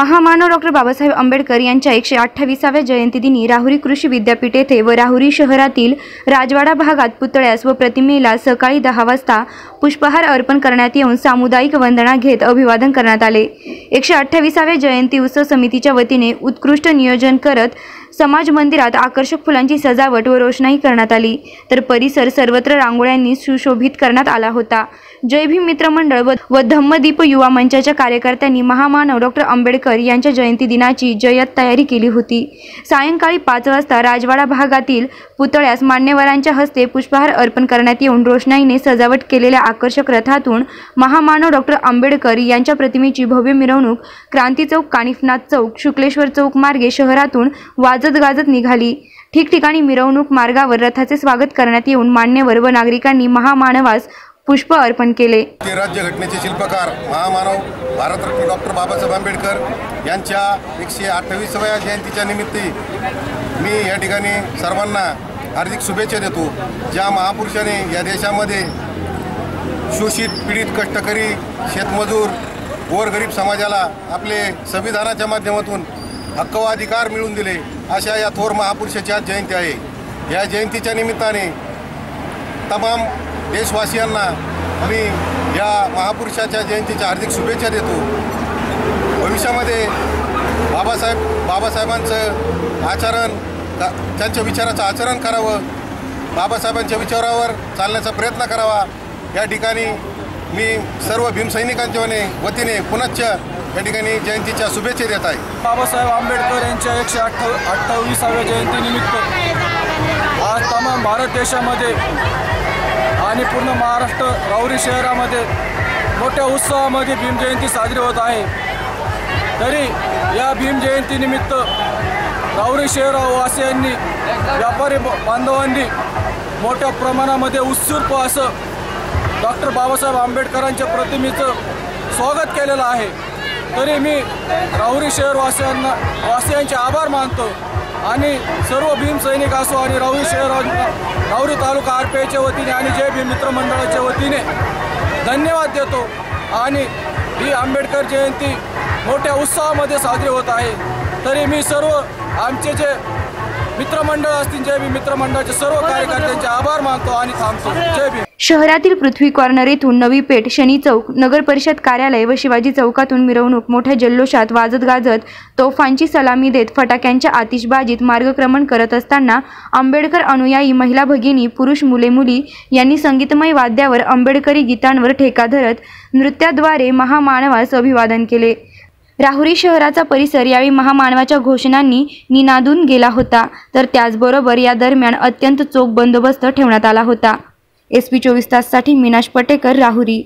महामानव डॉक्टर बाबासाहेब आंबेडकर यांच्या एकशे अठ्ठावीसाव्या जयंतीदिनी राहुरी कृषी विद्यापीठ येथे व राहुरी शहरातील राजवाडा भागात पुतळ्यास व प्रतिमेला सकाळी दहा वाजता पुष्पहार अर्पण करण्यात येऊन सामुदायिक वंदना घेत अभिवादन करण्यात आले. एकशे अठ्ठावीसाव्या जयंती उत्सव समितीच्या वतीने उत्कृष्ट नियोजन करत समाज मंदिरात आकर्षक फुलांची सजावट व रोषणाई करण्यात आली. तर परिसर सर्वत्र रांगोळ्यांनी सुशोभित करण्यात आला होता. जय भीम मित्र मंडळ व- व धम्मदीप युवा मंचाच्या कार्यकर्त्यांनी महामानव डॉक्टर आंबेडकर यांच्या जयंती दिनाची जय्यत तयारी केली होती. सायंकाळी पाच वाजता राजवाडा भागातील पुतळ्यास मान्यवरांच्या हस्ते पुष्पहार अर्पण करण्यात येऊन रोषणाईने सजावट केलेल्या आकर्षक रथातून महामानव डॉक्टर आंबेडकर यांच्या प्रतिमेची भव्य मिरवणूक क्रांती चौक कानिफनाथ चौक शुक्लेश्वर चौक मार्गे शहरातून वाद गाजत निघाली. ठिकठिकाणी मिरवणूक मार्गावर रथाचे स्वागत करण्यात येऊन मान्यवर व नागरिकांनी महामानवास पुष्प अर्पण केले. ते राज्यघटनेचे शिल्पकार महामानव भारतरत्न डॉक्टर बाबासाहेब आंबेडकर यांच्या एकशे अठ्ठावीसाव्या जयंतीच्या निमित्ती मी या ठिकाणी सर्वांना हार्दिक शुभेच्छा देतो. ज्या महापुरुषाने या देशामध्ये शोषित पीडित कष्टकरी शेतमजूर गोरगरीब समाजाला आपले संविधानाच्या माध्यमातून हक्क व अधिकार मिळून दिले अशा या थोर महापुरुषाची आज जयंती आहे. या जयंतीच्या निमित्ताने तमाम देशवासियांना मी या महापुरुषाच्या जयंतीच्या हार्दिक शुभेच्छा देतो. भविष्यामध्ये बाबासाहेब बाबासाहेबांचं आचरण त्यांच्या विचाराचं आचरण करावं बाबासाहेबांच्या विचारावर चालण्याचा प्रयत्न करावा. या ठिकाणी मी सर्व भीमसैनिकांच्या वतीने पुनश्च या ठिकाणी जयंतीच्या शुभेच्छा देत आहे. बाबासाहेब आंबेडकर यांच्या एकशे अठ्ठा अठ्ठावीसाव्या जयंतीनिमित्त आज तमाम भारत देशामध्ये आणि पूर्ण महाराष्ट्र राऊरी शहरामध्ये मोठ्या उत्सवामध्ये भीम जयंती साजरी होत आहे. तरी या भीमजयंतीनिमित्त राऊरी राहुरी शहरवासियांनी व्यापारी बांधवांनी मोठ्या प्रमाणामध्ये उत्स्फूर्त असं डॉक्टर बाबासाहेब आंबेडकरांच्या प्रतिमेचं स्वागत केलेलं आहे. तरी मी राहुरी शहरवासियांना वासियांचे आभार मानतो आणि सर्व भीम सैनिक असो आणि राहुरी शहर राहुरी तालुका आर पी आयच्या वतीने आणि जय भीम मित्र मंडळाच्या वतीने धन्यवाद देतो आणि ही आंबेडकर जयंती मोठ्या उत्साहामध्ये साजरी होत आहे. तरी मी सर्व आमचे जे मित्रमंडळ असतील जय भीम मित्रमंडळाचे सर्व कार्यकर्त्यांचे आभार मानतो आणि थांबतो. जय भीम. शहरातील पृथ्वी कॉर्नर येथून नवी पेठ शनी चौक नगर परिषद कार्यालय व शिवाजी चौकातून मिरवणूक मोठ्या जल्लोषात वाजत गाजत तोफांची सलामी देत फटाक्यांच्या आतिषबाजीत मार्गक्रमण करत असताना आंबेडकर अनुयायी महिला भगिनी पुरुष मुले मुली यांनी संगीतमय वाद्यावर आंबेडकरी गीतांवर ठेका धरत नृत्याद्वारे महामानवास अभिवादन केले. राहुरी शहराचा परिसर यावेळी महामानवाच्या घोषणांनी निनादून गेला होता तर त्याचबरोबर या दरम्यान अत्यंत चोख बंदोबस्त ठेवण्यात आला होता. एस पी चोवीस ताससाठी मीनाश पटेकर राहुरी